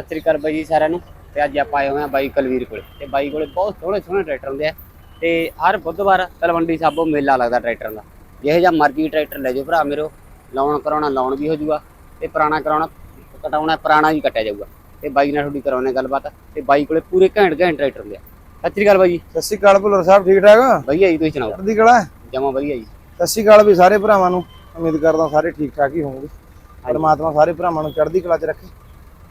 ਸਤਿ ਸ੍ਰੀ ਅਕਾਲ ਬਾਈ ਜੀ ਸਾਰਿਆਂ ਨੂੰ। ਤੇ ਅੱਜ ਆਪਾਂ ਆਏ ਹੋਏ ਆ ਬਾਈ ਕਲਵੀਰ ਕੋਲੇ। ਤੇ ਬਾਈ ਕੋਲੇ ਬਹੁਤ ਸੋਹਣੇ ਸੋਹਣੇ ਟਰੈਕਟਰ ਹੁੰਦੇ ਆ। ਤੇ ਹਰ ਬੁੱਧਵਾਰ ਤਲਵੰਡੀ ਸਾਬੋ ਮੇਲਾ ਲੱਗਦਾ ਟਰੈਕਟਰਾਂ ਦਾ। ਜਿਹੋ ਜਿਹਾ ਮਰਜ਼ੀ ਟਰੈਕਟਰ ਲੈ ਜਾਓ ਭਰਾ ਮੇਰੋ। ਲਾਉਣ ਕਰਾਉਣਾ ਲਾਉਣ ਵੀ ਹੋ ਜਾਊਗਾ ਤੇ ਪੁਰਾਣਾ ਕਰਾਉਣਾ ਕਟਾਉਣਾ ਪੁਰਾਣਾ ਵੀ ਕੱਟਿਆ ਜਾਊਗਾ। ਤੇ ਬਾਈ ਨਾਲ ਤੁਹਾਡੀ ਕਰਾਉਣੇ ਗੱਲਬਾਤ। ਤੇ ਬਾਈ ਕੋਲੇ ਪੂਰੇ ਘੈਂਟ ਘੈਂਟ ਟਰੈਕਟਰ ਹੁੰਦੇ ਆ। ਸਤਿ ਸ੍ਰੀ ਅਕਾਲ ਬਾਈ ਜੀ। ਸਤਿ ਸ਼੍ਰੀ ਅਕਾਲ ਭੁੱਲਰ ਸਾਹਿਬ ਠੀਕ ਠਾਕ? ਵਧੀਆ ਜੀ ਤੁਸੀਂ ਸੁਣਾਓ? ਚੜ੍ਹਦੀ ਕਲਾ? ਜਮਾ ਵਧੀਆ ਜੀ। ਸਤਿ ਸ਼੍ਰੀ ਅਕਾਲ ਵੀ ਸਾਰੇ ਭਰਾਵਾਂ ਨੂੰ। ਉਮੀਦ ਕਰਦਾ ਸਾਰੇ ਠੀਕ ਠਾਕ ਹੀ ਹੋਣਗੇ ਪਰਮਾਤਮਾ ਸਾਰੇ ਭਰਾਵਾਂ ਨੂੰ ਚੜ੍ਹਦੀ ਕਲਾ 'ਚ ਰੱਖੇ।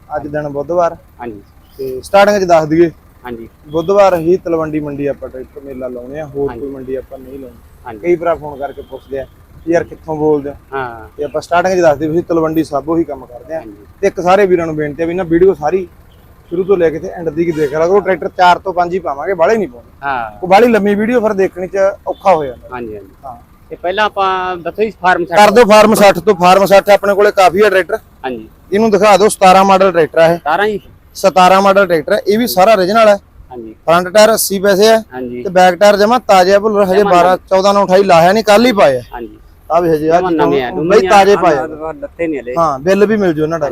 ਅੱਜ ਦਿਨ ਬੁੱਧਵਾਰ। ਹਾਂਜੀ। ਤੇ ਸਟਾਰਟਿੰਗ 'ਚ ਦੱਸ ਦਈਏ ਹਾਂਜੀ। ਬੁੱਧਵਾਰ ਹੀ ਤਲਵੰਡੀ ਮੰਡੀ ਆਪਾਂ ਟਰੈਕਟਰ ਮੇਲਾ ਲਾਉਣੇ ਆ ਹੋਰ ਕੋਈ ਮੰਡੀ ਆਪਾਂ ਨਹੀਂ ਲਾਉਣੀ। ਕਈ ਭਰਾ ਫੋਨ ਕਰਕੇ ਪੁੱਛਦੇ ਆ ਯਾਰ ਕਿੱਥੋਂ ਬੋਲਦੇ ਹੋ? ਹਾਂ। ਤੇ ਆਪਾਂ ਸਟਾਰਟਿੰਗ 'ਚ ਦੱਸ ਦਈਏ ਵੀ ਅਸੀਂ ਤਲਵੰਡੀ ਸਾਬੋ ਹੀ ਕੰਮ ਕਰਦੇ ਆ। ਤੇ ਇੱਕ ਸਾਰੇ ਵੀਰਾਂ ਨੂੰ ਬੇਨਤੀ ਆ ਵੀ ਨਾ ਵੀਡੀਓ ਸਾਰੀ ਸ਼ੁਰੂ ਤੋਂ ਲੈ ਕੇ ਤੇ ਐਂਡ ਤੱਕ ਦੇਖ ਲਿਆ ਕਰੋ ਟਰੈਕਟਰ 4 ਤੋਂ 5 ਹੀ ਪਾਵਾਂਗੇ ਬਾਹਲੇ ਨਹੀਂ ਪਾਉਣੇ। ਹਾਂ। ਕੋਈ ਬਾਹਲੀ ਲੰਮੀ ਵੀਡੀਓ ਫਿਰ ਦੇਖਣੀ 'ਚ ਔਖਾ ਹੋ ਜਾਂਦਾ। ਹਾਂਜੀ ਹਾਂਜੀ। ਹਾਂ। ਤੇ ਪਹਿਲਾਂ ਆਪਾਂ ਦੱਸੋ ਜੀ ਫਾਰਮ ਕਰ ਦਿਓ ਫਾਰਮ 60 ਤੋਂ ਫਾਰਮ 60 ਆਪਣੇ ਕੋਲੇ ਕਾਫੀ ਹੈ ਟਰੈਕਟਰ। ਹਾਂਜੀ। ਇਹਨੂੰ ਦਿਖਾ ਦਿਓ 17 ਮਾਡਲ ਟਰੈਕਟਰ ਹੈ 17 ਜੀ 17 ਮਾਡਲ ਟਰੈਕਟਰ ਹੈ ਇਹ ਵੀ ਸਾਰਾ origignal ਹੈ ਹਾਂਜੀ। ਫਰੰਟ ਟਾਇਰ 80 ਪੈਸੇ ਹੈ ਹਾਂਜੀ। ਤੇ ਬੈਕ ਟਾਇਰ ਜਮਾ ਤਾਜ਼ਾ ਹੈ ਭੁੱਲਰ ਹਜੇ 12 14 ਨੂੰ 28 ਲਾਇਆ ਨਹੀਂ ਕੱਲ ਹੀ ਪਾਇਆ ਹਾਂਜੀ। ਆ ਵੀ ਹਜੇ ਆ ਆ ਬਈ ਤਾਜ਼ੇ ਪਾਇਆ ਲੱਤੇ ਨਹੀਂ ਹਲੇ। ਹਾਂ ਬਿੱਲ ਵੀ ਮਿਲ ਜੂ ਇਹਨਾਂ ਦਾ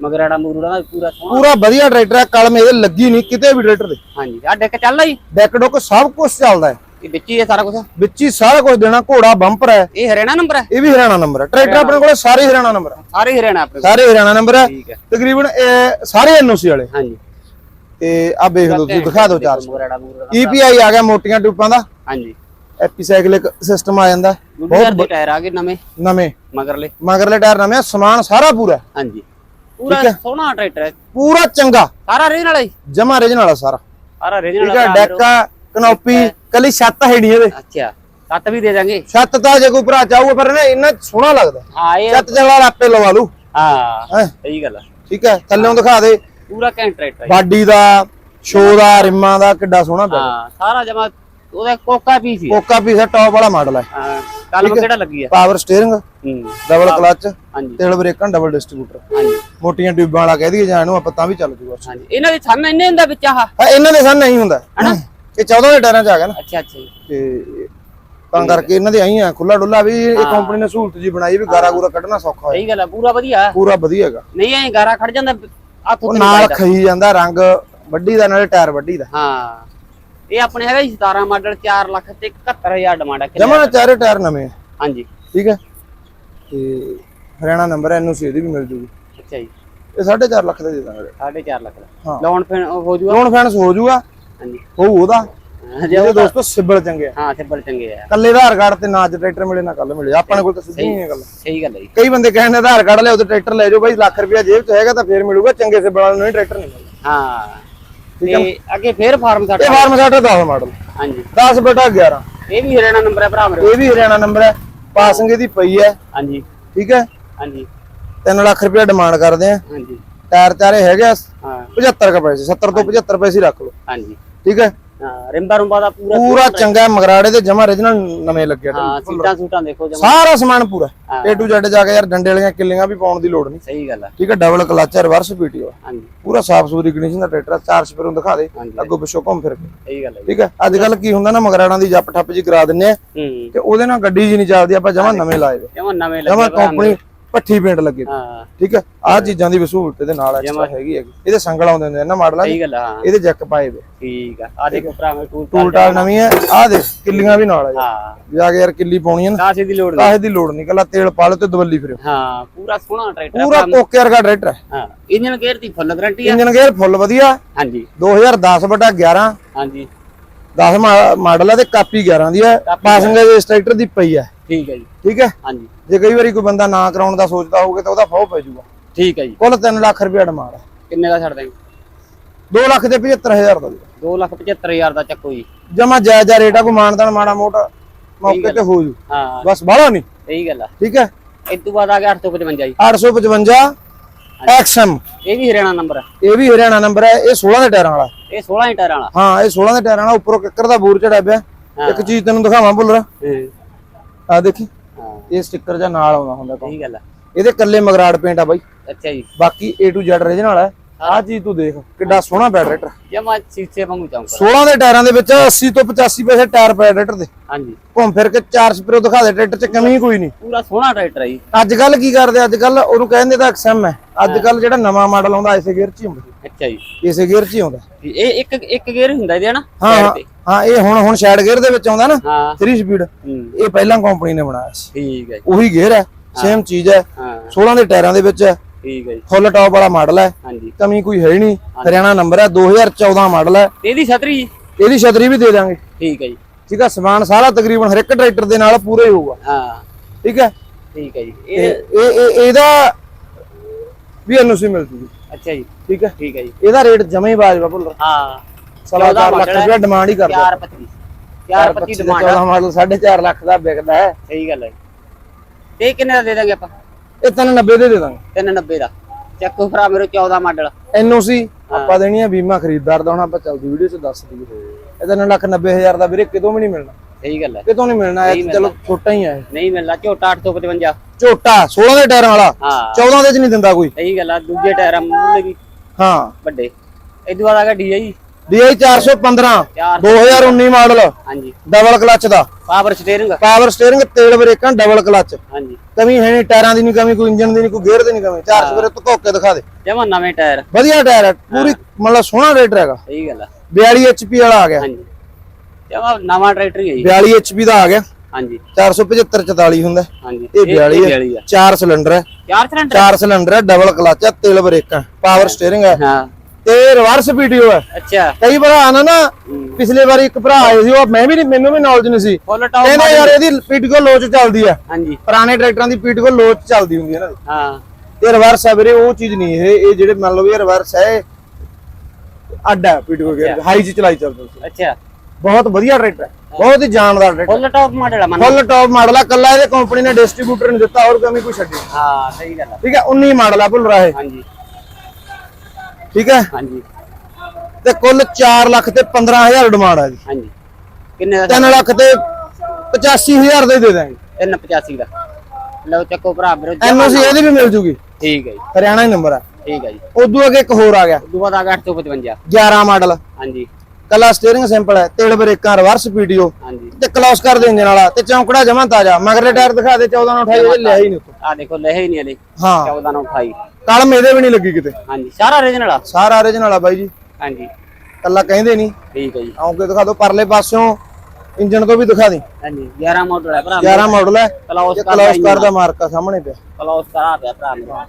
ਮਗਰਾੜਾ ਮੂਰੂੜਾ ਦਾ ਪੂਰਾ ਸੋਹਣਾ। ਪੂਰਾ ਵਧੀਆ ਟਰੈਕਟਰ ਹੈ ਕਲਮ ਇਹਦੇ ਲੱਗੀ ਨਹੀਂ ਕਿਤੇ ਵੀ ਟਰੈਕਟਰ ਦੇ। ਹਾਂਜੀ ਆ ਡੈਕ ਚੱਲਦਾ ਜੀ ਡੈਕ ਡੁੱਕ ਸਭ ਕੁਝ ਚੱਲਦਾ ਹੈ। ਇਹ ਵਿੱਚ ਹੀ ਹੈ ਸਾਰਾ ਕੁਝ ਵਿੱਚ ਹੀ ਸਾਰਾ ਕੁਝ ਦੇਣਾ ਘੋੜਾ ਬੰਪਰ ਹੈ। ਇਹ ਹਰਿਆਣਾ ਨੰਬਰ ਹੈ? ਇਹ ਵੀ ਹਰਿਆਣਾ ਨੰਬਰ ਹੈ। ਟਰੈਕਟਰ ਆਪਣੇ ਕੋਲੇ ਸਾਰੇ ਹਰਿਆਣਾ ਨੰਬਰ ਹੈ। ਸਾਰੇ ਹਰਿਆਣਾ ਆਪਣੇ ਕੋਲ। ਸਾਰੇ ਹਰਿਆਣਾ ਨੰਬਰ ਹੈ। ਠੀਕ ਹੈ। ਤਕਰੀਬਨ ਇਹ ਸਾਰੇ ਐਨਓਸੀ ਵਾਲੇ। ਹਾਂਜੀ। ਤੇ ਆ ਵੇਖ ਲਓ ਤੁਸੀਂ ਦਿਖਾ ਦਿਓ ਚਾਰ। ਮਗਰਾੜਾ ਮੂਰੂੜਾ ਦਾ। ਈਪੀਆਈ ਆ ਗਿਆ ਮੋਟੀਆਂ ਟਿਊਬਾਂ ਦਾ। ਹਾਂਜੀ। ਐਪੀਸਾਈਕਲਿਕ ਸਿਸਟਮ ਆ ਜਾਂਦਾ। ਗੁੱਡੀਆਂ ਦੇ ਟਾਇਰ ਆ ਗਏ ਨਵੇਂ। ਨਵੇਂ। ਮਗਰਲੇ। ਮਗਰਲੇ ਟਾਇਰ ਨਵੇਂ ਆ, ਸਮਾਨ ਸਾਰਾ ਪੂਰਾ ਹੈ। ਹਾਂਜੀ। ਪੂਰਾ ਸੋਹਣਾ ਟਰੈਕਟਰ ਹੈ। ਪੂਰਾ ਚੰਗਾ। ਸਾਰਾ ਹੈ? ਜਮਾ ਆ ਸਾਰਾ। ਸਾਰਾ ਠੀਕ ਰੀਜਨਲ ਹੈ ਡੈਕਾ ਕਨੋਪੀ ਕੱਲੀ ਛੱਤ ਹੈ ਨਹੀਂ ਇਹਦੇ। ਅੱਛਾ ਸੱਤ ਵੀ ਦੇ ਦਾਂਗੇ। ਛੱਤ ਤਾਂ ਜੇ ਕੋਈ ਭਰਾ ਚਾਹੂਗਾ ਪਰ ਨਾ ਇੰਨਾ ਸੋਹਣਾ ਲੱਗਦਾ। ਹਾਂ ਇਹ ਛੱਤ ਜਲਾ ਆਪੇ ਲਵਾ ਲੂ ਹਾਂ ਹੈਂ। ਸਹੀ ਗੱਲ ਹੈ ਠੀਕ ਹੈ ਥੱਲੇੋਂ ਦਿਖਾ ਦੇ। ਪੂਰਾ ਘੈਂਟ ਟਰੈਕਟਰ ਹੈ ਬਾਡੀ ਦਾ ਸ਼ੋ ਦਾ ਰਿਮਾਂ ਦਾ ਕਿੱਡਾ ਸੋਹਣਾ ਪਿਆ। ਹਾਂ ਸਾਰਾ ਜਮਾ ਉਹਦਾ ਕੋਕਾ ਪੀਸ ਹੀ ਹੈ। ਕੋਕਾ ਪੀਸ ਟੌਪ ਵਾਲਾ ਮਾਡਲ ਹੈ। ਹਾਂ ਕਲਮ ਕਿਹੜਾ ਲੱਗੀ ਆ? ਪਾਵਰ ਸਟੀਅਰਿੰਗ ਹੂੰ। ਡਬਲ ਕਲਚ ਹਾਂਜੀ। ਤੇਲ ਬ੍ਰੇਕਾਂ ਡਬਲ ਡਿਸਟ੍ਰੀਬਿਊਟਰ ਹਾਂਜੀ। ਮੋਟੀਆਂ ਟਿਊਬਾਂ ਵਾਲਾ ਕਹਿ ਦਈਏ ਜਾਂ ਇਹਨੂੰ ਆਪਾਂ ਤਾਂ ਵੀ ਚੱਲ ਜੂਗਾ। ਹਾਂਜੀ। ਇਹਨਾਂ ਦੇ ਸੰਨ ਇੰਨੇ ਹੁੰਦਾ ਵਿੱਚ ਆਹ? ਹਾਂ ਇਹਨਾਂ ਦੇ ਸਨ ਨਹੀਂ ਹੁੰਦਾ। ਇਹ 14 ਦੇ ਟਾਇਰਾਂ ਚ ਆ ਗਿਆ ਨਾ। ਅੱਛਾ ਅੱਛਾ ਜੀ। ਤੇ ਤਾਂ ਕਰਕੇ ਇਹਨਾਂ ਦੇ ਆਈ ਆ ਖੁੱਲਾ ਡੁੱਲਾ ਵੀ ਇਹ ਕੰਪਨੀ ਨੇ ਸਹੂਲਤ ਜੀ ਬਣਾਈ ਵੀ ਗਾਰਾ ਗੂਰਾ ਕੱਢਣਾ ਸੌਖਾ ਹੋਇਆ। ਸਹੀ ਗੱਲ ਆ ਪੂਰਾ ਵਧੀਆ। ਪੂਰਾ ਵਧੀਆ ਹੈਗਾ। ਨਹੀਂ ਐ ਗਾਰਾ ਖੜ ਜਾਂਦਾ ਹੱਥ ਉਹ ਨਾਲ ਖਈ ਜਾਂਦਾ ਰੰਗ ਵੱਡੀ ਦਾ ਨਾਲੇ ਟਾਇਰ ਵੱਡੀ ਦਾ। ਹਾਂ। ਇਹ ਆਪਣੇ ਹੈਗਾ ਜੀ 17 ਮਾਡਲ 4 ਲੱਖ ਤੇ 71000 ਡਿਮਾਂਡ ਹੈ ਜਮਾ ਚਾਰੇ ਟਾਇਰ ਨਵੇਂ ਹਾਂਜੀ। ਠੀਕ ਹੈ। ਤੇ ਹਰਿਆਣਾ ਨੰਬਰ ਐਨਓਸੀ ਇਹਦੀ ਵੀ ਮਿਲ ਜੂਗੀ। ਅੱਛਾ ਜੀ। ਇਹ 4.5 ਲੱਖ ਦਾ ਦੇ ਦਾਂਗੇ। 4.5 ਲੱਖ ਦਾ। ਹਾਂ। ਲੋਨ ਫਿਰ ਹੋ ਜੂਗਾ? ਲੋਨ ਫਾਈਨੈਂਸ ਹੋ ਜੂਗਾ। ਹਾਂਜੀ। ਹੋਊ ਉਹਦਾ? ਹਾਂ, ਜੇ ਜਿਹੜੇ ਉਹ ਦੋਸਤੋ ਸਿਬਲ ਚੰਗੇ ਆ। ਹਾਂ ਸਿੱਬਲ ਚੰਗੇ ਆ। ਕੱਲੇ ਆਧਾਰ ਕਾਰਡ ਤੇ ਨਾ ਅੱਜ ਟਰੈਕਟਰ ਮਿਲੇ ਨਾ ਕੱਲ ਮਿਲੇ। ਆਪਣੇ ਕੋਲ ਤਾਂ ਸਿੱਧੀ ਹੀ ਹੈ ਗੱਲ। ਸਹੀ ਗੱਲ ਹੈ ਜੀ। ਕਈ ਬੰਦੇ ਕਹਿੰਦੇ ਆਧਾਰ ਕਾਰਡ ਲਿਆਓ ਤੇ ਟਰੈਕਟਰ ਲੈ ਜਾਓ ਬਾਈ ਲੱਖ ਰੁਪਇਆ ਜੇਬ 'ਚ ਹੈਗਾ ਤਾਂ ਫੇਰ ਮਿਲੂਗਾ ਚੰਗੇ ਸੇ ਬੜਾ ਨੂੰ ਨਹੀਂ ਟਰੈਕਟਰ ਨਹੀਂ ਮਿਲਦਾ। ਹਾਂ। ਤੇ ਅੱਗੇ ਫੇਰ ਫਾਰਮ ਇਹ ਸਾਡਾ ਫਾਰਮ 60 10 ਮਾਡਲ। ਹਾਂਜੀ। 10 ਬਟਾ 11 ਇਹ ਵੀ ਹਰਿਆਣਾ ਨੰਬਰ ਹੈ ਭਰਾ ਮੇਰੇ ਇਹ ਵੀ ਹਰਿਆਣਾ ਨੰਬਰ ਹੈ। ਪਾਸਿੰਗ ਇਹਦੀ ਪਈ ਹੈ। ਹਾਂਜੀ। ਠੀਕ ਹੈ? ਹਾਂਜੀ। 3 ਲੱਖ ਰੁਪਇਆ ਡਿਮਾਂਡ ਕਰਦੇ ਆ। ਹਾਂਜੀ। ਟਾਇਰ ਚਾਰੇ ਹੈਗੇ ਆ ਹਾਂ। 75 ਕ ਪੈਸੇ 70 ਤੋਂ 75 ਪੈਸੇ ਹੀ ਰੱਖ ਲਓ। ਹਾਂਜੀ। ਠੀਕ ਹੈ? ਹਾਂ ਰਿੰਬਾ ਰੁੰਬਾ ਦਾ ਪੂਰਾ ਪੂਰਾ ਚੰਗਾ ਮਗਰਾੜੇ ਦੇ ਜਮਾ origignal ਨਵੇਂ ਲੱਗੇ ਆ ਹਾਂ ਸੀਟਾਂ ਸੂਟਾਂ ਦੇਖੋ ਜਮਾ। ਸਾਰਾ ਸਮਾਨ ਪੂਰਾ। A to Z ਜਾ ਕੇ ਯਾਰ ਡੰਡੇ ਵਾਲੀਆਂ ਕਿੱਲੀਆਂ ਵੀ ਪਾਉਣ ਦੀ ਲੋੜ ਨਹੀਂ। ਸਹੀ ਗੱਲ ਹੈ ਠੀਕ ਹੈ ਡਬਲ ਕਲਚ ਰਿਵਰਸ ਪੀਟੀਓ ਹਾਂਜੀ। ਪੂਰਾ ਸਾਫ਼ ਸੁਥਰੀ ਕੰਡੀਸ਼ਨ ਦਾ ਟਰੈਕਟਰ ਆ, ਚਾਰ ਸਪੇਰੋਂ ਦਿਖਾ ਦੇ ਅੱਗੋਂ ਪਿੱਛੋਂ ਘੁੰਮ ਫਿਰ ਕੇ। ਸਹੀ ਗੱਲ ਹੈ। ਠੀਕ ਹੈ ਅੱਜ ਕੱਲ ਕੀ ਹੁੰਦਾ ਨਾ ਮਗਰਾੜਾਂ ਦੀ ਜੱਪ ਠੱਪ ਜੀ ਕਰਾ ਦਿੰਨੇ ਆ ਤੇ ਉਹਦੇ ਨਾਲ ਗੱਡੀ ਜੀ ਨਹੀਂ ਚੱਲਦੀ ਆਪਾਂ ਜਮਾ ਨਵੇਂ ਲਾਏ ਜਮਾ ਨਵੇਂ ਜਮਾ ਲੱਗੇ ਭਰਾ ਕੰਪਨੀ ਪੱਠੀ ਪੇਂਟ ਲੱਗੇ ਹਾਂ। ਠੀਕ ਹੈ ਆਹ ਚੀਜ਼ਾਂ ਦੀ ਵਸੂਲਤ ਇਹਦੇ ਨਾਲ ਐਕਸਟਰਾ ਹੈਗੀ ਹੈਗੀ। ਇਹਦੇ ਸੰਗਲ ਆਉਂਦੇ ਹੁੰਦੇ ਆ ਨਾ ਮਾਡਲਾਂ ਸਹੀ ਗੱਲ ਆ, ਹਾਂ। ਇਹਦੇ ਜੈਕ ਪਾਏ ਵੇ। ਠੀਕ ਆ। ਆ ਦੇਖੋ ਭਰਾ ਮੇਰੇ ਟੂਲ ਟੂਲ ਟਾਲ ਨਵੀਂ ਹੈ ਆਹ ਦੇ ਕਿੱਲੀਆਂ ਵੀ ਨਾਲ ਆ। ਹਾਂ। ਜਾ ਕੇ ਯਾਰ ਕਿੱਲੀ ਪਾਉਣੀ ਹੈ ਨਾ। ਕਾਸੇ ਦੀ ਲੋੜ ਨਹੀਂ। ਕਾਹੇ ਦੀ ਲੋੜ ਨਹੀਂ। ਕੱਲਾ ਤੇਲ ਪਾ ਲਓ ਤੇ ਦਵੱਲੀ ਫਿਰਿਓ। ਹਾਂ ਪੂਰਾ ਸੋਹਣਾ ਟਰੈਕਟਰ ਪੂਰਾ ਕੋਕੇ ਵਰਗਾ ਟਰੈਕਟਰ ਹੈ ਹਾਂ ਇੰਜਨ ਗੇਅਰ ਦੀ ਫੁੱਲ ਗਾਰੰਟੀ ਆ। ਇੰਜਨ ਗੇਅਰ ਫੁੱਲ ਵਧੀਆ। ਹਾਂਜੀ। 2010 ਬਟਾ 11 ਹਾਂਜੀ। 10 ਮਾਡਲ ਹੈ ਤੇ ਕਾਪੀ 11 ਦੀ ਹੈ ਪਾਸਿੰਗ ਇਸ ਟਰੈਕਟਰ ਦੀ ਪਈ ਹੈ ਠੀਕ ਹੈ ਜੀ। ਠੀਕ ਹੈ ਹਾਂਜੀ। ਜੇ ਕਈ ਵਾਰੀ ਕੋਈ ਬੰਦਾ ਨਾ ਕਰਾਉਣ ਦਾ ਸੋਚਦਾ ਹੋਊਗਾ ਤਾਂ ਉਹਦਾ ਫਾਹ ਪੈ ਜਾਊਗਾ। ਠੀਕ ਹੈ ਜੀ। ਕੁੱਲ 3 ਲੱਖ ਰੁਪਏ ਡਿਮਾਂਡ ਹੈ। ਕਿੰਨੇ ਦਾ ਛੱਡ ਦਾਂਗੇ 2 ਲੱਖ ਤੇ 75000 ਦਾ 275000 ਦਾ ਚੱਕੋ ਜੀ। ਜਮਾ ਜਾਇਜ਼ਾ ਰੇਟ ਆ ਕੋਈ ਮਾਨਦਾਨ ਮਾੜਾ ਮੋਟਾ ਮੌਕੇ ਤੇ ਹੋ ਜੂ। ਹਾਂ। ਬਸ ਬਾਹਲਾ ਨਹੀਂ। ਸਹੀ ਗੱਲ ਆ। ਠੀਕ ਹੈ? ਇਸ ਤੋਂ ਬਾਅਦ ਆ ਗਿਆ 855 ਜੀ। 855 XM ਇਹ ਵੀ ਹਰਿਆਣਾ ਨੰਬਰ ਹੈ ਇਹ ਵੀ ਹਰਿਆਣਾ ਨੰਬਰ ਹੈ ਇਹ 16 ਦੇ ਟਾਇਰਾਂ ਵਾਲਾ ਇਹ 16 ਹੀ ਟਾਇਰਾਂ ਵਾਲਾ। ਹਾਂ ਇਹ 16 ਦੇ ਟਾਇਰਾਂ ਵਾਲਾ ਉੱਪਰੋਂ ਕਿੱਕਰ ਦਾ ਬੂਰ ਚੜਿਆ ਪਿਆ। ਇੱਕ ਚੀਜ਼ ਤੈਨੂੰ ਦਿਖਾਵਾਂ ਭੁੱਲਰ। ਆ ਦੇਖੀ। ਇਹ ਸਟicker ਜਾਂ ਨਾਲ ਆਉਂਦਾ ਹੁੰਦਾ ਸਹੀ ਗੱਲ ਆ। ਇਹਦੇ ਕੱਲੇ ਮਗਰਾੜ ਪੇਂਟ ਆ ਬਾਈ। ਅੱਛਾ ਜੀ। ਬਾਕੀ A to Z original ਹੈ ਆਹ ਚੀਜ਼ ਤੂੰ ਦੇਖ ਕਿੱਡਾ ਸੋਹਣਾ ਪਿਆ ਟਰੈਕਟਰ ਜਮਾ ਸੀਸੇ ਵਾਂਗੂ ਚੌਂਕ 16 ਦੇ ਟਾਇਰਾਂ ਦੇ ਵਿੱਚ 80 ਤੋਂ 85 ਪੈਸੇ ਟਾਇਰ ਟਰੈਕਟਰ ਦੇ। ਹਾਂਜੀ। ਘੁੰਮ ਫਿਰ ਕੇ ਚਾਰ ਸਪਰੋ ਦਿਖਾ ਦੇ ਟਰੈਕਟਰ 'ਚ ਕਮੀ ਕੋਈ ਨਹੀਂ। ਪੂਰਾ ਸੋਹਣਾ ਟਰੈਕਟਰ ਹੈ ਜੀ। ਅੱਜ ਕੱਲ ਕੀ ਕਰਦੇ ਅੱਜ ਕੱਲ ਉਹਨੂੰ ਕਹਿੰਦੇ ਤਾਂ ਐਕਸਐਮ ਹੈ। ਅੱਜ ਕੱਲ ਜਿਹੜਾ ਨਵਾਂ ਮਾਡਲ ਆਉਂਦਾ ਇਸੇ ਗੇਅਰ 'ਚ ਹੀ ਹੁੰਦਾ। ਅੱਛਾ ਜੀ। ਇਸੇ ਗੇਅਰ 'ਚ ਹੀ ਆਉਂਦਾ। ਇਹ ਇੱਕ ਇੱਕ ਗੇਅਰ ਹੁੰਦਾ ਇਹਦੇ ਹਨਾ ਹਾਂ ਹਾਂ। ਹਾਂ ਇਹ ਹੁਣ ਹੁਣ ਸ਼ੈਡ ਗੇਅਰ ਦੇ ਵਿੱਚ ਆਉਂਦਾ ਨਾ ਹਾਂ। 3 ਸਪੀਡ ਹੂੰ, ਇਹ ਪਹਿਲਾਂ ਕੰਪਨੀ ਨੇ ਬਣਾਇਆ ਸੀ। ਠੀਕ ਹੈ ਉਹੀ ਗੇਅਰ ਹੈ ਸੇਮ ਚੀਜ਼ ਹੈ। ਹਾਂ। 16 ਦੇ ਟਾਇਰਾਂ ਦੇ ਵਿੱਚ ਹੈ। ਠੀਕ ਹੈ ਜੀ। ਫੁੱਲ ਟੌਪ ਵਾਲਾ ਮਾਡਲ ਹੈ। ਹਾਂਜੀ। ਕਮੀ ਕੋਈ ਹੈ ਹੀ ਨਹੀਂ। ਹਰਿਆਣਾ ਨੰਬਰ ਹੈ 2014 ਮਾਡਲ ਹੈ। ਇਹਦੀ ਛਤਰੀ? ਇਹਦੀ ਛਤਰੀ ਵੀ ਦੇ ਦਾਂਗੇ ਠੀਕ ਹੈ ਜੀ। ਠੀਕ ਹੈ ਸਮਾਨ ਸਾਰਾ ਤਕਰੀਬਨ ਹਰ ਇੱਕ ਟਰੈਕਟਰ ਦੇ ਨਾਲ ਪੂਰਾ ਹੀ ਹੋਊਗਾ। ਹਾਂ। ਠੀਕ ਹੈ? ਠੀਕ ਹੈ ਜੀ। ਇਹ ਇਹ ਇਹ ਇਹਦਾ ਵੀ ਐਨਓਸੀ ਮਿਲ ਜੂਗੀ ਅੱਛਾ ਜੀ। ਠੀਕ ਹੈ? ਠੀਕ ਹੈ ਜੀ। ਇਹਦਾ ਰੇਟ ਜਮਾ ਹੀ ਬਾਜਵਾ ਭੁੱਲ ਹਾਂ। ਸਵਾ 14 ਚਾਰ ਲੱਖ model ਹੈ। ਰੁਪਏ ਡਿਮਾਂਡ ਹੀ ਕਰਦਾ 425 425 ਡਿਮਾਂਡ 14 ਮਾਡਲ 4.5 ਲੱਖ ਦਾ ਵਿਕਦਾ ਹੈ। ਸਹੀ ਗੱਲ ਹੈ ਤੇ ਇਹ ਕਿੰਨੇ ਦਾ ਦੇ ਦਾਂਗੇ ਆਪਾਂ? ਇਹ 390 ਦੇ ਦੇ ਦਾਂਗੇ। 390 ਦਾ। ਚੱਕੋ ਭਰਾ ਮੇਰੇ 14 ਮਾਡਲ। ਐਨਓਸੀ ਆਪਾਂ ਦੇਣੀ ਹੈ ਬੀਮਾ ਖਰੀਦਦਾਰ ਦਾ ਹੁਣ ਆਪਾਂ ਚੱਲਦੀ ਵੀਡੀਓ 'ਚ ਦੱਸ ਦਈਏ। ਇਹਦਾ 9 ਲੱਖ 90 ਹਜ਼ਾਰ ਦਾ ਵੀਰੇ ਕਿਤੋਂ ਵੀ ਨਹੀਂ ਮਿਲਣਾ। ਸਹੀ ਗੱਲ ਹੈ। ਕਿਤੋਂ ਨਹੀਂ ਮਿਲਣਾ ਇਹ ਚਲੋ ਛੋਟਾ ਹੀ ਹੈ। ਨਹੀਂ ਮਿਲਦਾ ਝੋਟਾ 855 ਝੋਟਾ 16 ਦੇ ਟਾਇਰਾਂ ਵਾਲਾ। ਹਾਂ। 14 ਦੇ 'ਚ ਨਹੀਂ ਦਿੰਦਾ ਕੋਈ। ਸਹੀ ਗੱਲ ਆ ਦੂਜੇ ਟਾਇਰ ਮੁੱਲ ਵੀ। ਹਾਂ। ਵੱਡੇ। ਇਦੋਂ ਬਾਅਦ ਆ ਗਿਆ ਡੀਆਈ। DI 415 ਚਾਰ 2019 ਮਾਡਲ। ਹਾਂਜੀ। ਡਬਲ ਕਲਚ ਦਾ। ਪਾਵਰ ਸਟੀਅਰਿੰਗ ਪਾਵਰ ਸਟੀਅਰਿੰਗ ਤੇਲ ਬ੍ਰੇਕਾਂ ਡਬਲ ਕਲਚ ਹਾਂਜੀ। ਕਮੀ ਹੈ ਨਹੀਂ ਟਾਇਰਾਂ ਦੀ ਨਹੀਂ ਕਮੀ ਕੋਈ ਇੰਜਨ ਦੀ ਨਹੀਂ ਕੋਈ ਗੇਅਰ ਦੀ ਨਹੀਂ ਕਮੀ। ਚਾਰ ਸਵੇਰੇ ਧੁੱਕ ਕੇ ਦਿਖਾ ਦੇ। ਜਮਾ ਨਵੇਂ ਟਾਇਰ। ਵਧੀਆ ਟਾਇਰ ਹੈ ਪੂਰੀ ਮਤਲਬ ਸੋਹਣਾ ਰੇਟਰ ਹੈਗਾ। ਸਹੀ ਗੱਲ ਆ। 42 HP ਵਾਲਾ ਆ ਗਿਆ। ਹਾਂਜੀ। ਜਮਾ ਨਵਾਂ ਟਰੈਕਟਰ ਹੀ ਹੈ ਜੀ। 42 HP ਦਾ ਆ ਗਿਆ। ਹਾਂਜੀ। 475 44 ਹੁੰਦਾ। ਹਾਂਜੀ। ਇਹ 42 ਹੈ। 42 ਆ। ਚਾਰ ਸਿਲੰਡਰ ਹੈ। ਚਾਰ ਸਿਲੰਡਰ? ਚਾਰ ਸਿਲੰਡਰ ਹੈ ਡਬਲ ਕਲਚ ਹੈ ਤੇਲ ਬ੍ਰੇਕਾਂ ਪਾਵਰ ਸਟੀਅਰਿੰਗ ਹੈ। ਹਾਂ। ਤੇ ਰਿਵਰਸ ਵੀਡੀਓ ਹੈ। ਅੱਛਾ। ਕਈ ਭਰਾ ਨਾ ਨਾ ਪਿਛਲੇ ਵਾਰੀ ਇੱਕ ਭਰਾ ਆਏ ਸੀ ਉਹ ਮੈਂ ਵੀ ਨਹੀਂ ਮੈਨੂੰ ਵੀ ਨੌਲੇਜ ਨਹੀਂ ਸੀ। ਕਹਿੰਦੇ ਯਾਰ ਇਹਦੀ ਪੀਟੀਕੋ ਲੋਚ ਚੱਲਦੀ ਹੈ। ਹਾਂਜੀ। ਪੁਰਾਣੇ ਟਰੈਕਟਰਾਂ ਦੀ ਪੀਟੀਕੋ ਲੋਚ ਚੱਲਦੀ ਹੁੰਦੀ ਹੈ ਨਾ। ਹਾਂ। ਇਹ ਰਿਵਰਸ ਹੈ ਵੀਰੇ ਉਹ ਚੀਜ਼ ਨਹੀਂ ਇਹ। ਇਹ ਜਿਹੜੇ ਮੰਨ ਲਓ ਵੀ ਰਿਵਰਸ ਹੈ ਅੱਡ ਪੀਟੀਕੋ ਗੇਅਰ ਹਾਈ ਚ ਚਲਾਈ ਚੱਲਦਾ ਅੱਛਾ। ਬਹੁਤ ਵਧੀਆ ਟਰੈਕਟਰ ਹੈ। ਬਹੁਤ ਹੀ ਜਾਨਦਾਰ ਟਰੈਕਟਰ ਫੁੱਲ ਟੌਪ ਮਾਡਲ ਆ ਮਨ ਫੁੱਲ ਟੌਪ ਮਾਡਲ ਆ ਕੱਲਾ ਇਹਦੇ ਕੰਪਨੀ ਨੇ ਡਿਸਟ੍ਰੀਬਿਊਟਰ ਨੇ ਦਿੱਤਾ ਹੋਰ ਕਮੀ ਕੋਈ ਛੱਡੀ। ਹਾਂ ਸਹੀ ਗੱਲ ਆ ਠੀਕ ਹੈ 19 ਮਾਡਲ ਆ ਭੁੱਲ ਰਹਾ ਹੈ ਹਾਂਜੀ। ਠੀਕ ਹੈ? ਹਾਂਜੀ। ਤੇ ਕੁੱਲ 4 ਲੱਖ ਤੇ 15000 ਡਿਮਾਂਡ ਆ ਜੀ। ਹਾਂਜੀ। ਕਿੰਨੇ ਦਾ 3 ਲੱਖ ਤੇ 85000 ਦੇ ਦੇ ਦਾਂਗੇ 385 ਦਾ। ਲਓ ਚੱਕੋ ਭਰਾ ਮੇਰੇ ਐਨਓਸੀ ਇਹਦੀ ਵੀ ਮਿਲ ਜੂਗੀ। ਠੀਕ ਹੈ ਜੀ। ਹਰਿਆਣਾ ਹੀ ਨੰਬਰ ਆ। ਠੀਕ ਹੈ ਜੀ। ਉਦੋਂ ਅੱਗੇ ਇੱਕ ਹੋਰ ਆ ਗਿਆ। ਉਦੋਂ ਬਾਅਦ ਆ ਗਿਆ 855 11 ਮਾਡਲ। ਹਾਂਜੀ। ਕੱਲਾ ਸਟੀਅਰਿੰਗ ਸਿੰਪਲ ਹੈ ਤੇਲ ਬ੍ਰੇਕਾਂ ਰਿਵਰਸ ਪੀਡੀਓ ਤੇ ਕਲੌਸ ਕਰ ਦੇ ਇੰਜਨ ਵਾਲਾ ਤੇ ਚੌਂਕੜਾ ਜਮਾ ਤਾਜ਼ਾ ਮਗਰਲੇ ਟਾਇਰ ਦਿਖਾ ਦੇ 14 ਨੂੰ 28 ਇਹ ਲਿਆ ਹੀ ਨਹੀਂ ਆ ਦੇਖੋ ਲਹਿ ਹੀ ਨਹੀਂ ਹਲੇ। ਹਾਂ। 14 ਨੂੰ 28 ਕਲਮ ਇਹਦੇ ਵੀ ਨਹੀਂ ਲੱਗੀ ਕਿਤੇ। ਹਾਂਜੀ ਸਾਰਾ ਰੀਜਨਲ ਆ। ਸਾਰਾ original ਆ ਬਾਈ ਜੀ। ਹਾਂਜੀ। ਕੱਲਾ ਕਹਿੰਦੇ ਨਹੀਂ। ਠੀਕ ਹੈ ਜੀ। ਆਉਂਕੇ ਦਿਖਾ ਦੋ ਪਰਲੇ ਪਾਸਿਓਂ ਇੰਜਨ ਤੋਂ ਵੀ ਦਿਖਾ ਦੇ। ਹਾਂਜੀ 11 ਮਾਡਲ ਹੈ ਭਰਾ 11 ਮਾਡਲ ਹੈ ਕਲੌਸ ਤੇ ਕਰਦਾ ਕਲੌਸ ਕਰਦਾ ਮਾਰਕਾ ਸਾਹਮਣੇ ਪਿਆ। ਕਲੌਸ ਕਰਾ ਪਿਆ ਭਰਾ ਮੇਰਾ।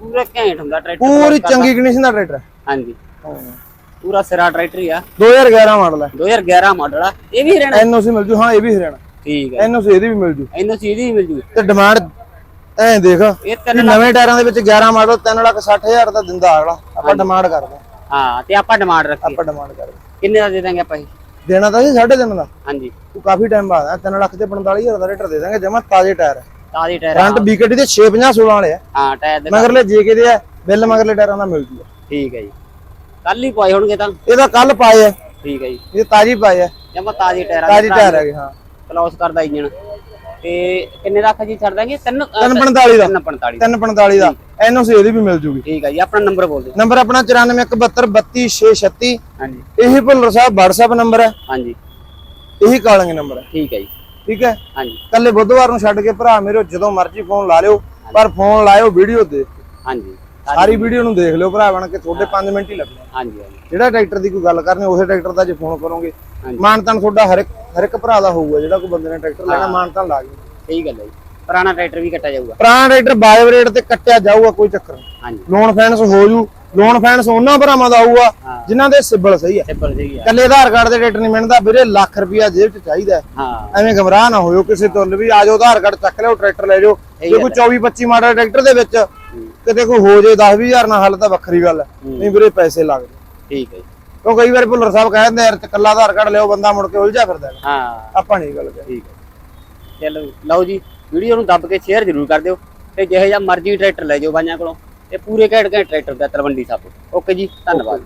ਪੂਰਾ ਘੈਂਟ ਹੁੰਦਾ ਟਰੈਕਟਰ ਪੂਰੀ ਚੰਗੀ ਕੰਡੀਸ਼ਨ ਦਾ ਟਰੈਕਟਰ ਹੈ ਹਾਂਜੀ। ਪੂਰਾ ਸਿਰਾ ਟਰੈਕਟਰ ਹੀ ਆ। 2011 ਮਾਡਲ ਹੈ 2011 ਮਾਡਲ ਆ। ਇਹ ਵੀ ਰਹਿਣਾ ਐਨਓਸੀ ਮਿਲ ਜੂ ਹਾਂ ਇਹ ਵੀ ਹਰਿਆਣਾ। ਠੀਕ ਹੈ ਐਨਓਸੀ ਇਹਦੀ ਵੀ ਮਿਲ ਜੂ ਇਹਨੂੰ ਚੀਜ਼ ਹੀ ਮਿਲ ਜੂ ਤੇ ਡਿਮਾਂਡ ਐਂ ਦੇਖ ਇਹ ਵੀ ਤਿੰਨ ਨਵੇਂ ਟਾਇਰਾਂ ਦੇ ਵਿੱਚ 11 ਮਾਡਲ 3 ਲੱਖ 60000 ਦਾ ਦਿੰਦਾ ਅਗਲਾ। ਆਪਾਂ ਡਿਮਾਂਡ ਕਰਦੇ ਹਾਂ। ਹਾਂ ਤੇ ਆਪਾਂ ਡਿਮਾਂਡ ਰੱਖੀ। ਆਪਾਂ ਡਿਮਾਂਡ ਕਰਦੇ ਕਿੰਨੇ ਦਾ ਦੇ ਦਾਂਗੇ ਆਪਾਂ ਇਹ? ਦੇਣਾ ਤਾਂ ਜੀ 3.5 ਦਾ। ਹਾਂਜੀ। ਤੂੰ ਕਾਫੀ ਟਾਈਮ ਬਾਅਦ ਆ। 3 ਲੱਖ ਤੇ 45000 ਦਾ ਰੇਟਰ ਦੇ ਦਾਂਗੇ ਜਮਾ ਤਾਜ਼ੇ ਟਾਇਰ ਤਾਜ਼ੀ ਟਾਇਰ ਫਰੰਟ ਬੀਕੇਟੀ ਦੇ 650 16 ਵਾਲੇ ਆ। ਹਾਂ ਟਾਇਰ ਦੇ ਮਗਰਲੇ ਜੇਕੇ ਦੇ ਆ ਬਿੱਲ ਮਗਰਲੇ ਟਾਇਰਾਂ ਦਾ ਮਿਲ ਜੂਗਾ ਠੀਕ ਹੈ ਜੀ। ਕੱਲ ਹੀ ਪਾਏ ਹੋਣਗੇ ਤਾਂ। ਇਹਦਾ ਕੱਲ ਪਾਏ ਆ। ਠੀਕ ਹੈ ਜੀ। ਇਹ ਤਾਜੀ ਪਾਏ ਆ। ਜਮਾ ਤਾਜ਼ੀ ਟਾਇਰ ਤਾਜੀ ਟਾਇਰ ਹੈਗੇ ਹਾਂ। ਕਲੌਸ ਕਰਦਾ ਇੰਜਣ ਤੇ ਕਿੰਨੇ ਦਾ ਜੀ ਛੱਡ ਦਾਂਗੇ? 3 345 ਦਾ। 345 345 ਦਾ। ਐਨਓਸੀ ਇਹਦੀ ਵੀ ਮਿਲ ਜੂਗੀ। ਠੀਕ ਹੈ ਜੀ ਆਪਣਾ ਨੰਬਰ ਬੋਲ ਦਿਓ। ਨੰਬਰ ਆਪਣਾ 9417232636 ਹਾਂਜੀ। ਇਹੀ ਭੁੱਲਰ ਸਾਹਿਬ WhatsApp ਨੰਬਰ ਹੈ। ਹਾਂਜੀ। ਇਹੀ ਕਾਲਿੰਗ ਨੰਬਰ ਹੈ। ਠੀਕ ਹੈ ਜੀ। ਠੀਕ ਹੈ? ਹਾਂਜੀ। ਕੱਲੇ ਬੁੱਧਵਾਰ ਨੂੰ ਛੱਡ ਕੇ ਭਰਾ ਮੇਰੇ ਜਦੋਂ ਮਰਜ਼ੀ ਫੋਨ ਲਾ ਲਿਓ ਪਰ ਫੋਨ ਲਾਇਓ ਵੀਡੀਓ ਕੇ। ਹਾਂਜੀ। ਸਾਰੀ ਵੀਡੀਓ ਨੂੰ ਦੇਖ ਲਿਓ ਭਰਾ ਬਣ ਕੇ ਤੁਹਾਡੇ 5 ਮਿੰਟ ਹੀ ਲੱਗਣੇ ਹਾਂਜੀ ਹਾਂਜੀ। ਜਿਹੜਾ ਟਰੈਕਟਰ ਦੀ ਕੋਈ ਗੱਲ ਕਰਨੀ ਉਸੇ ਟਰੈਕਟਰ ਦਾ ਜੇ ਫੋਨ ਕਰੋਗੇ। ਮਾਨਤਾਨ ਤੁਹਾਡਾ ਹਰ ਇੱਕ ਹਰ ਇੱਕ ਭਰਾ ਦਾ ਹੋਊਗਾ ਜਿਹੜਾ ਕੋਈ ਬੰਦੇ ਨੇ ਟਰੈਕਟਰ ਲੈਣਾ ਮਾਨਤਾਨ ਲਾ ਜੂ ਸਹੀ ਗੱਲ ਹੈ ਜੀ। ਪੁਰਾਣਾ ਟਰੈਕਟਰ ਵੀ ਕੱਟਿਆ ਜਾਊਗਾ। ਪੁਰਾਣਾ ਟਰੈਕਟਰ ਬਾਇਓ ਰੇਟ ਤੇ ਕੱਟਿਆ ਜਾਊਗਾ ਕੋਈ ਚੱਕਰ ਨਹੀਂ। ਹਾਂਜੀ। ਲੋਨ ਫਾਈਨੈਂਸ ਹੋ ਜੂ ਲੋਨ ਫਾਈਨੈਂਸ ਉਹਨਾਂ ਭਰਾਵਾਂ ਦਾ ਆਊਗਾ ਹਾਂ। ਜਿਨ੍ਹਾਂ ਦੇ ਸਿਬਲ ਸਹੀ ਹੈ। ਸਿੰਪਲ ਸਹੀ ਆ ਕੱਲੇ ਆਧਾਰ ਕਾਰਡ ਦੇ ਟਰੈਕਟਰ ਨਹੀਂ ਮਿਲਦਾ ਵੀਰੇ ਲੱਖ ਰੁਪਿਆ ਜੇਬ 'ਚ ਚਾਹੀਦਾ ਹੈ। ਹਾਂ। ਐਵੇਂ ਗਮਰਾਹ ਨਾ ਹੋਇਓ ਕਿਸੇ ਤੋਂ ਵੀ ਆਜੋ ਆਧਾਰ ਕਾਰਡ ਚੱਕ ਲਿਓ ਟਰੈਕਟਰ ਲੈ ਜਾਓ। ਜੇ ਕੋਈ 24 25 ਮਾਡਲ ਟਰੈਕਟਰ ਦੇ ਵਿੱਚ ਕਿਤੇ ਕੋਈ ਹੋ ਜੇ 10 20000 ਨਾਲ ਹੱਲ ਤਾਂ ਵੱਖਰੀ ਗੱਲ ਹੈ। ਨਹੀਂ ਵੀਰੇ ਪੈਸੇ ਲੱਗਦੇ। ਠੀਕ ਹੈ ਜੀ। ਕਿਉਂ ਕਈ ਵਾਰ ਭੁੱਲਰ ਸਾਹਿਬ ਕਹਿੰਦੇ ਯਾਰ ਕੱਲਾ ਆਧਾਰ ਕਾਰਡ ਲਿਓ ਬੰਦਾ ਮੁੜ ਕੇ ਉਲਝਿਆ ਫਿਰਦਾ ਹੈ। ਹਾਂ। ਆਪਾਂ ਨਹੀਂ ਗੱਲ ਠੀਕ ਹੈ। ਚਲੋ ਲਓ ਜੀ ਵੀਡੀਓ ਨੂੰ ਦੱਬ ਕੇ ਸ਼ੇਅਰ ਜ਼ਰੂਰ ਕਰ ਦਿਓ ਤੇ ਜਿਹੇ ਜਿਹਾ ਮਰਜ਼ੀ ਟਰੈਕਟਰ ਲੈ ਜਾਓ ਬਾਈਆਂ ਕੋਲੋਂ ਤੇ ਪੂਰੇ ਘੈਂਟ ਘੈਂਟ ਟਰੈਕਟਰ ਦਾ ਤਲਵੰਡੀ ਸਾਬੋ। ਓਕੇ ਜੀ ਧੰਨਵਾਦ।